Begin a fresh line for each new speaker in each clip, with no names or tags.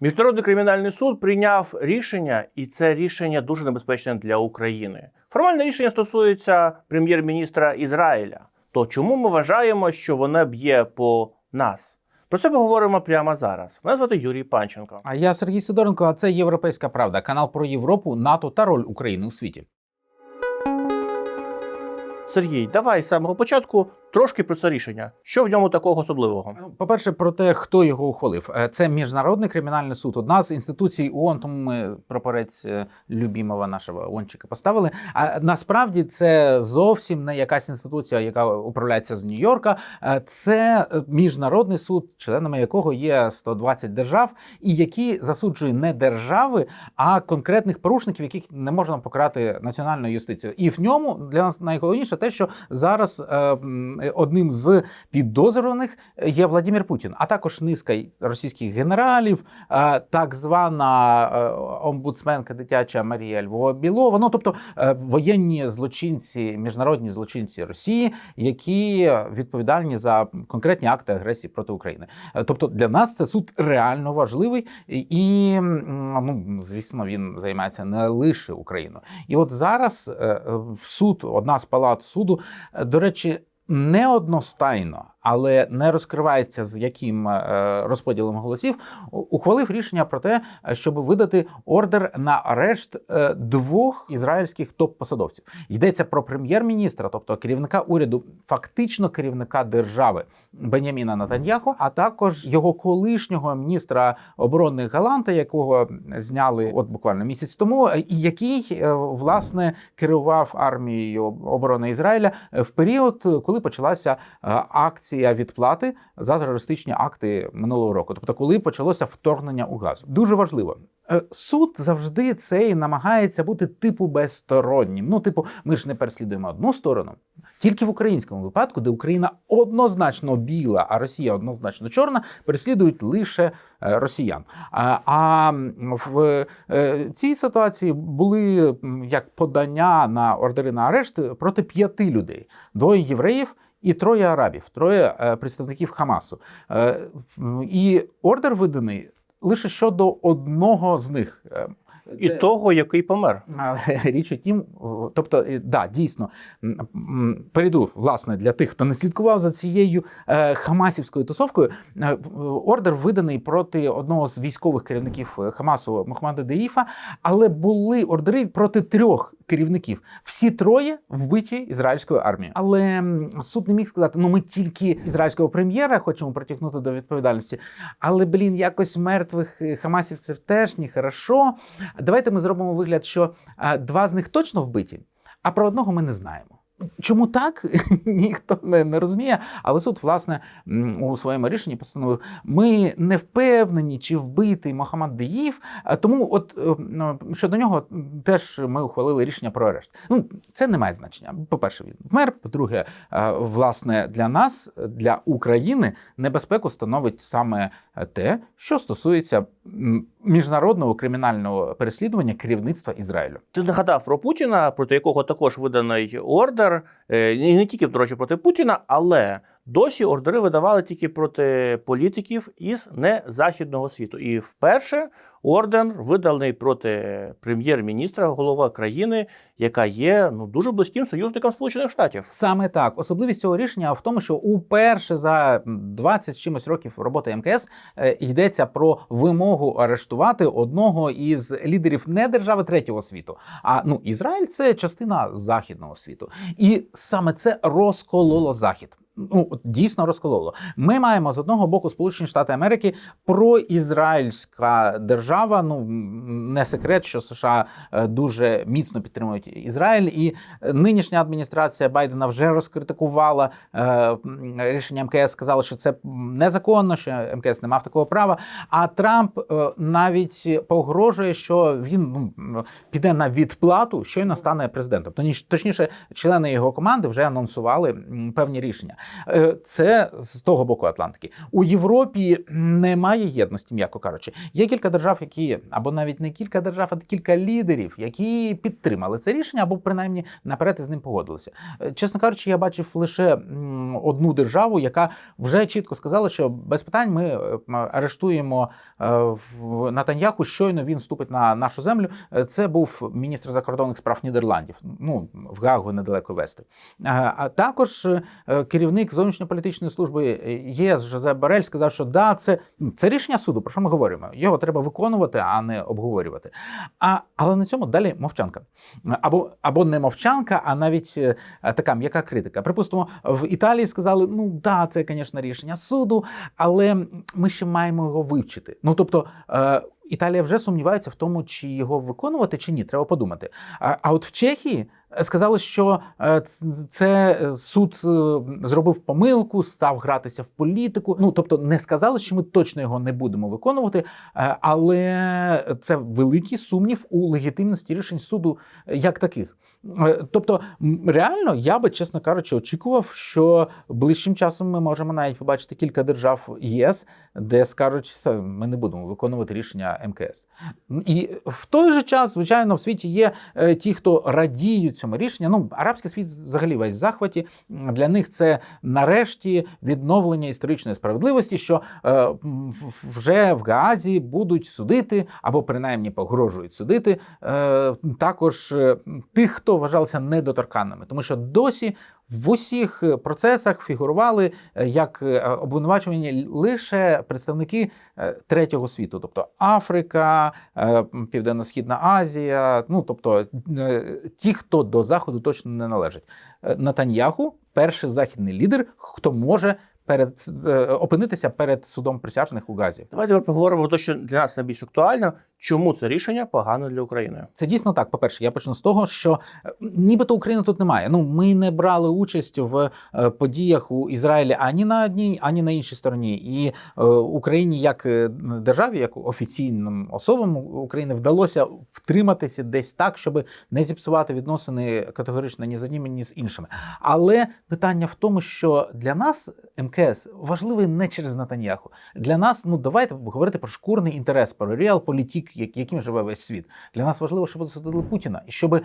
Міжнародний кримінальний суд прийняв рішення, і це рішення дуже небезпечне для України. Формальне рішення стосується прем'єр-міністра Ізраїля. То чому ми вважаємо, що воно б'є по нас? Про це поговоримо прямо зараз. Мене звати Юрій Панченко.
А я Сергій Сидоренко, а це Європейська Правда, канал про Європу, НАТО та роль України у світі.
Сергій, давай з самого початку трошки про це рішення. Що в ньому такого особливого?
Ну, По-перше, про те, хто його ухвалив. Е, Це міжнародний кримінальний суд, одна з інституцій ООН, тому ми прапорець е, любімого нашого ООНчика поставили. А насправді це зовсім не якась інституція, яка управляється з Нью-Йорка. Е, Це міжнародний суд, членами якого є 120 держав, і які засуджує не держави, а конкретних порушників, яких не можна покарати національною юстицією. І в ньому для нас найголовніше те, що зараз одним з підозрюваних є Владимир Путін, а також низка російських генералів, е, так звана е, омбудсменка дитяча Марія Львова Білова. Ну тобто е, воєнні злочинці, міжнародні злочинці Росії, які відповідальні за конкретні акти агресії проти України. Е, Тобто для нас це суд реально важливий, і ну звісно, він займається не лише Україною. І от зараз е, е, в суд, одна з палат суду, е, до речі. Не одностайно, але не розкривається з яким е, розподілом голосів, ухвалив рішення про те, щоб видати ордер на арешт е, двох ізраїльських топ-посадовців. Йдеться про прем'єр-міністра, тобто керівника уряду, фактично керівника держави Беняміна Натаньяху, а також його колишнього міністра оборони Галанта, якого зняли от буквально місяць тому, і який е, власне керував армією оборони Ізраїля в період, коли почалася е, акція відплати за терористичні акти минулого року, тобто коли почалося вторгнення у Газу. Дуже важливо. Е, Суд завжди цей намагається бути типу безстороннім. Ну, типу, ми ж не переслідуємо одну сторону. Тільки в українському випадку, де Україна однозначно біла, а Росія однозначно чорна, переслідують лише е, росіян. А, а в е, цій ситуації були як подання на ордери на арешт проти п'яти людей: двоє євреїв. І троє арабів, троє е, представників Хамасу. Е, і ордер виданий лише щодо одного з них. Е,
І
це-
того, який помер.
річ у тім, тобто, да, дійсно, перейду, власне, для тих, хто не слідкував за цією хамасівською тусовкою. Ордер виданий проти одного з військових керівників Хамасу Мохаммада Деїфа, але були ордери проти трьох керівників. Всі троє вбиті ізраїльською армією. Але суд не міг сказати: ну ми тільки ізраїльського прем'єра хочемо притягнути до відповідальності. Але блін, якось мертвих е, хамасівців теж ні хорошо. Давайте ми зробимо вигляд, що два з них точно вбиті, а про одного ми не знаємо. Чому так? Ніхто не, не розуміє. Але суд, власне, у своєму рішенні постановив: ми не впевнені, чи вбитий Мохаммад Деїв. Тому, от е, щодо нього теж ми ухвалили рішення про арешт. Ну, це не має значення. По-перше, він вмер. По-друге, е, власне, для нас, для України, небезпеку становить саме те, що стосується міжнародного кримінального переслідування керівництва Ізраїлю.
Ти нагадав про Путіна, проти якого також виданий ордер. Е, І не тільки, до речі, проти Путіна, але досі ордери видавали тільки проти політиків із незахідного світу. І вперше ордер виданий проти прем'єр-міністра, голова країни, яка є ну дуже близьким союзником Сполучених Штатів.
Саме так. Особливість цього рішення в тому, що уперше за 20 чимось років роботи МКС е, йдеться про вимогу арештувати одного із лідерів не держави третього світу. А ну Ізраїль це частина західного світу, і саме це розкололо захід. Ну дійсно розкололо. Ми маємо з одного боку Сполучені Штати Америки проізраїльська держава. Ну не секрет, що США е, дуже міцно підтримують Ізраїль, і е, нинішня адміністрація Байдена вже розкритикувала е, рішення МКС, сказала, що це незаконно, що МКС не мав такого права. А Трамп навіть погрожує, що він ну, піде на відплату, щойно стане президентом. Точніше, члени його команди вже анонсували певні рішення. Е, Це з того боку Атлантики. У Європі немає єдності, м'яко кажучи. Є кілька держав, які або навіть не кілька держав, а кілька лідерів, які підтримали це рішення, або принаймні наперед із ним погодилися. Е, Чесно кажучи, я бачив лише одну державу, яка вже чітко сказала, що без питань ми е, арештуємо Натаньяху. Щойно він вступить на нашу землю. Це був міністр закордонних справ Нідерландів. Ну в Гаагу недалеко вести. А також е, керівник зовнішньополітичної служби е, ЄС Жозеп Барель сказав, що да, це, це рішення суду. Про що ми говоримо? Його треба виконувати, а не обговорювати. А але на цьому далі мовчанка. Або або не мовчанка, а навіть е, така м'яка критика. Припустимо, в Італії сказали: ну да, це, звісно, рішення суду, але ми ще маємо його вивчити. Ну тобто. Е, Італія вже сумнівається в тому, чи його виконувати, чи ні. Треба подумати. А, а от в Чехії сказали, що е, це е, суд е, зробив помилку, став гратися в політику. Ну тобто, не сказали, що ми точно його не будемо виконувати, але це великий сумнів у легітимності рішень суду як таких. Е, Тобто, реально, я би, чесно кажучи, очікував, що ближчим часом ми можемо навіть побачити кілька держав ЄС, де скажуть, «Та, ми не будемо виконувати рішення МКС. І в той же час, звичайно, в світі є е, ті, хто радіють цьому рішенню. Ну, арабський світ взагалі весь в захваті. Для них це нарешті відновлення історичної справедливості, що е, вже в Гаазі будуть судити або принаймні погрожують судити також тих, хто вважалися недоторканними, тому що досі в усіх е, процесах фігурували е, як е, обвинувачувані лише представники третього світу, тобто Африка, Південно-Східна Азія, ну тобто ті, хто до заходу точно не належать. Е, Натаньяху перший західний лідер, хто може перед е, опинитися перед судом присяжних у Газі.
Давайте поговоримо про те, що для нас найбільш актуально, чому це рішення погано для України.
Це дійсно так. По-перше, я почну з того, що е, нібито України тут немає. Ну, ми не брали участь в е, подіях у Ізраїлі ані на одній, ані на іншій стороні. І е, Україні, як державі, як офіційним особам України, вдалося втриматися десь так, щоб не зіпсувати відносини категорично ні з одніми, ні з іншими. Але питання в тому, що для нас МКС важливий не через Натаньяху. Для нас, ну давайте говорити про шкурний інтерес, про реалполітік, як- яким живе весь світ. Для нас важливо, щоб засудили Путіна, і щоб е,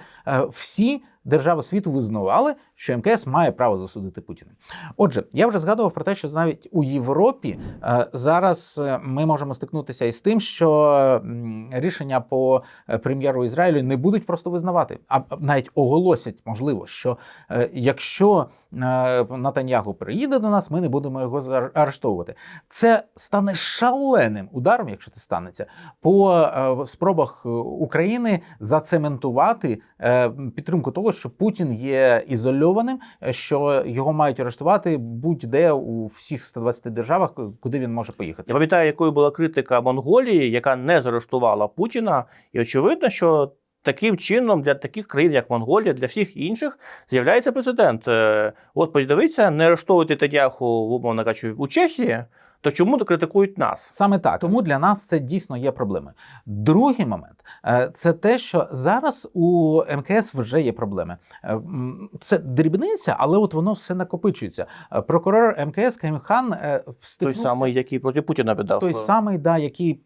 всі держави світу визнавали, що МКС має право засудити Путіна. Отже, я вже згадував про те, що навіть у Європі е, зараз е, ми можемо стикнутися із тим, що рішення по е, прем'єру Ізраїлю не будуть просто визнавати, а навіть оголосять, можливо, що якщо Натаньягу приїде до нас, ми не будемо його зар- арештовувати. Це стане шаленим ударом, якщо це станеться, по спробах України зацементувати підтримку того, що Путін є ізольованим, е, що його мають арештувати будь-де у всіх 120 державах, куди він може поїхати.
Я пам'ятаю, якою була критика Монголії, яка не заарештувала Путіна, і очевидно, що. Таким чином, для таких країн, як Монголія, для всіх інших, з'являється прецедент. Е, От подивіться, не арештовуйте Тетяху, умовно кажучи, у Чехії, то чому то критикують нас?
Саме так. Тому для нас це дійсно є проблеми. Другий момент е, це те, що зараз у МКС вже є проблеми. Е, Це дрібниця, але от воно все накопичується. Е, Прокурор МКС Каймхан е,
Той самий, який проти Путіна видав.
Той самий, да, який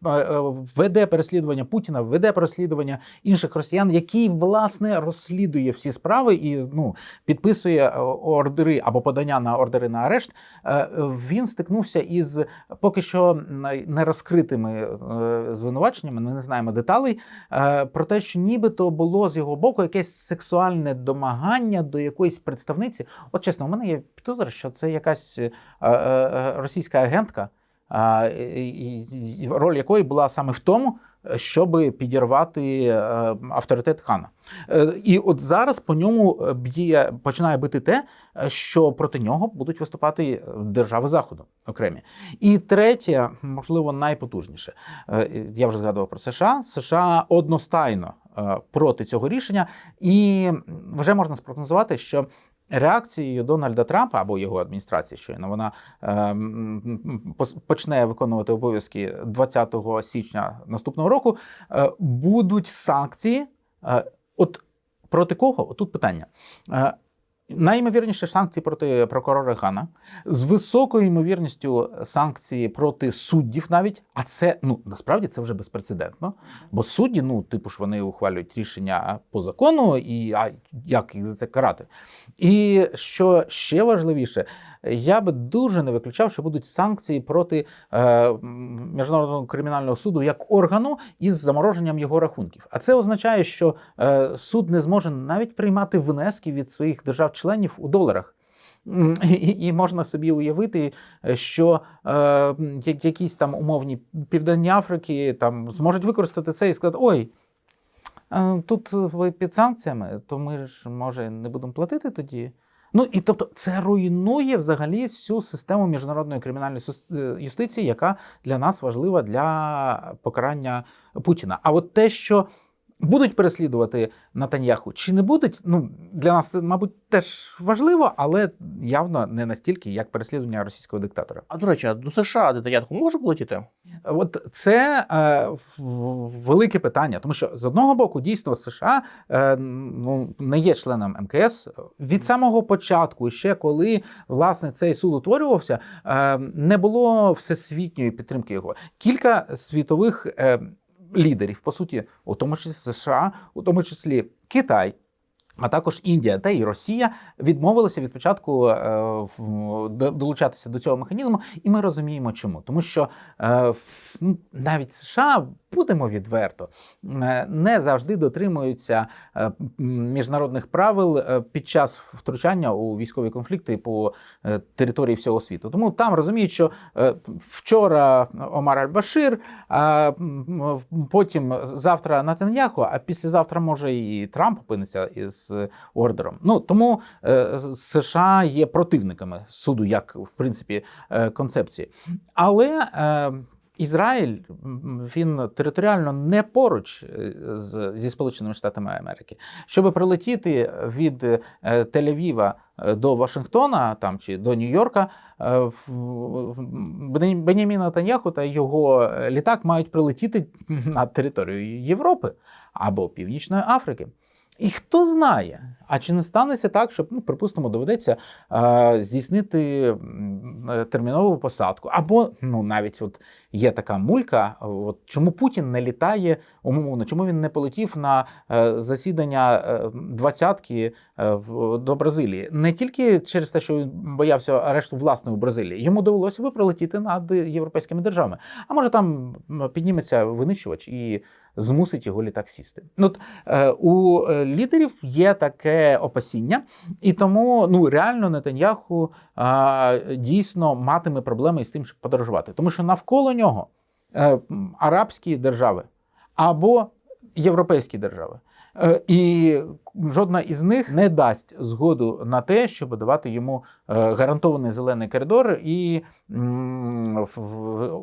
веде переслідування Путіна, веде переслідування інших росіян, який власне розслідує всі справи і ну підписує ордери або подання на ордери на арешт. Він стикнувся із поки що не розкритими е, звинуваченнями. Ми не знаємо деталей е, про те, що нібито було з його боку якесь сексуальне домагання до якоїсь представниці. От чесно, у мене є підозра, що це якась е, російська агентка роль якої була саме в тому, щоб підірвати е, авторитет хана. Е, І от зараз по ньому е, б'є починає бити те, що проти нього будуть виступати держави заходу окремі. І третє, можливо, найпотужніше. Я вже згадував про США. США одностайно проти цього рішення, і вже можна спрогнозувати, що реакцією Дональда Трампа або його адміністрації, щойно вона е, почне виконувати обов'язки 20 січня наступного року, е, будуть санкції. Е, От проти кого? Тут питання. Е, Найімовірніше санкції проти прокурора Гана з високою ймовірністю санкції проти суддів, навіть а це ну насправді це вже безпрецедентно. Бо судді, ну типу ж вони ухвалюють рішення по закону, і а як їх за це карати? І що ще важливіше, я би дуже не виключав, що будуть санкції проти е, міжнародного кримінального суду як органу із замороженням його рахунків. А це означає, що е, суд не зможе навіть приймати внески від своїх держав-членів у доларах. І, і можна собі уявити, що е, якісь там умовні південні Африки там зможуть використати це і сказати: ой. е, Тут ви під санкціями, то ми ж може не будемо платити тоді. Ну і тобто це руйнує взагалі всю систему міжнародної кримінальної е, юстиції, яка для нас важлива для покарання Путіна. А от те, що будуть переслідувати Натаньяху чи не будуть, ну для нас це, мабуть, теж важливо, але явно не настільки, як переслідування російського диктатора.
А до речі, а до США Нетаньяху може полетіти?
От це е, велике питання, тому що з одного боку, дійсно, США е, ну, не є членом МКС від самого початку, ще коли власне цей суд утворювався, е, не було всесвітньої підтримки його. Кілька світових е, лідерів, по суті, у тому числі США, у тому числі Китай. А також Індія та і Росія відмовилися від початку е, долучатися до цього механізму, і ми розуміємо, чому. Тому що е, ну, навіть США, будемо відверто, е, не завжди дотримуються міжнародних правил під час втручання у військові конфлікти по території всього світу. Тому там розуміють, що вчора Омар Аль-Башир, а потім завтра Натаньяху, а післязавтра може і Трамп опиниться із ордером. Ну тому е, США є противниками суду, як в принципі е, концепції. Але е, Ізраїль він територіально не поруч з, зі Сполученими Штатами Америки. Щоб прилетіти від Тель-Авіва до Вашингтона там чи до Нью-Йорка, Бенямін Натаньяху та його літак мають прилетіти на територію Європи або Північної Африки. І хто знає, а чи не станеться так, щоб, ну, припустимо, доведеться е, здійснити е, термінову посадку, або ну навіть от є така мулька, от чому Путін не літає умовно, чому він не полетів на е, засідання е, двадцятки е, в- до Бразилії? Не тільки через те, що він боявся арешту власної Бразилії, йому довелося би прилетіти над європейськими державами. А може там підніметься винищувач і змусить його літак сісти. Ну, от, е, у е, лідерів є таке опасіння, і тому ну реально Нетаньяху а, дійсно матиме проблеми із тим, щоб подорожувати, тому що навколо нього е, арабські держави або європейські держави. Е, І жодна із них не дасть згоду на те, щоб давати йому е, гарантований зелений коридор і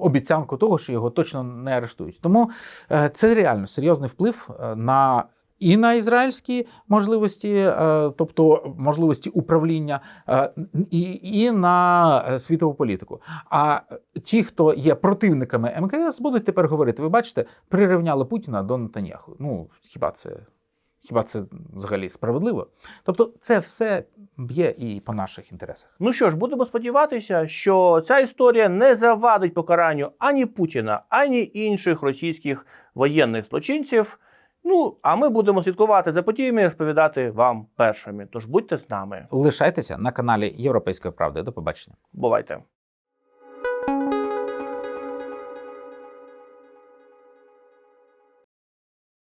обіцянку того, що його точно не арештують. Тому е, це реально серйозний вплив на. І на ізраїльські можливості, е, тобто можливості управління, е, і, і на е, світову політику. А ті, хто є противниками МКС, будуть тепер говорити: ви бачите, прирівняли Путіна до Нетаньяху. Ну хіба це хіба це взагалі справедливо? Тобто, це все б'є і по наших інтересах.
Ну що ж, будемо сподіватися, що ця історія не завадить покаранню ані Путіна, ані інших російських воєнних злочинців. Ну, а ми будемо слідкувати за подіями і розповідати вам першими. Тож будьте з нами.
Лишайтеся на каналі Європейської правди. До побачення.
Бувайте!